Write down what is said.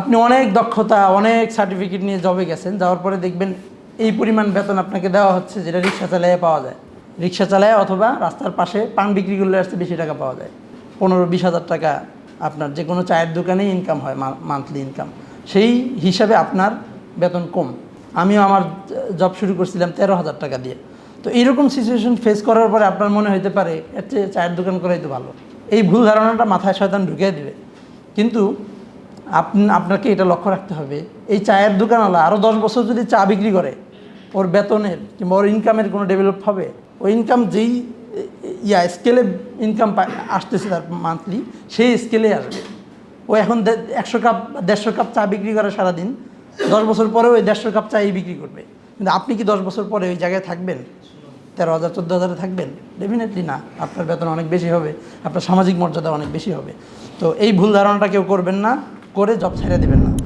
আপনি অনেক দক্ষতা, অনেক সার্টিফিকেট নিয়ে জবে গেছেন, যাওয়ার পরে দেখবেন এই পরিমাণ বেতন আপনাকে দেওয়া হচ্ছে যেটা রিক্সা চালায় পাওয়া যায়। রিক্সা চালায় অথবা রাস্তার পাশে পান বিক্রি করলে আসতে বেশি টাকা পাওয়া যায়। পনেরো বিশ হাজার টাকা আপনার যে কোনো চায়ের দোকানেই ইনকাম হয় মান্থলি ইনকাম সেই হিসাবে আপনার বেতন কম। আমিও আমার জব শুরু করছিলাম তেরো হাজার টাকা দিয়ে। তো এইরকম সিচুয়েশন ফেস করার পরে আপনার মনে হইতে পারে, এর চেয়ে চায়ের দোকান করাই তো ভালো। এই ভুল ধারণাটা মাথায় শয়তান ঢুকিয়ে দিবে। কিন্তু আপনাকে এটা লক্ষ্য রাখতে হবে। এই চায়ের দোকানওয়ালা আরও দশ বছর যদি চা বিক্রি করে, ওর বেতনের কিংবা ওর ইনকামের কোনো ডেভেলপ হবে, ওই ইনকাম যেই ইয়া স্কেলে ইনকাম আসতেছে তার মান্থলি সেই স্কেলে আসবে। ও এখন একশো কাপ, দেড়শো কাপ চা বিক্রি করে সারাদিন, দশ বছর পরে ওই দেড়শো কাপ চাই বিক্রি করবে। কিন্তু আপনি কি দশ বছর পরে ওই জায়গায় থাকবেন? তেরো হাজার, চোদ্দ হাজারে থাকবেন? ডেফিনেটলি না। আপনার বেতন অনেক বেশি হবে, আপনার সামাজিক মর্যাদা অনেক বেশি হবে। তো এই ভুল ধারণাটা কেউ করবেন না। করে জব ছেড়ে দেবেন না।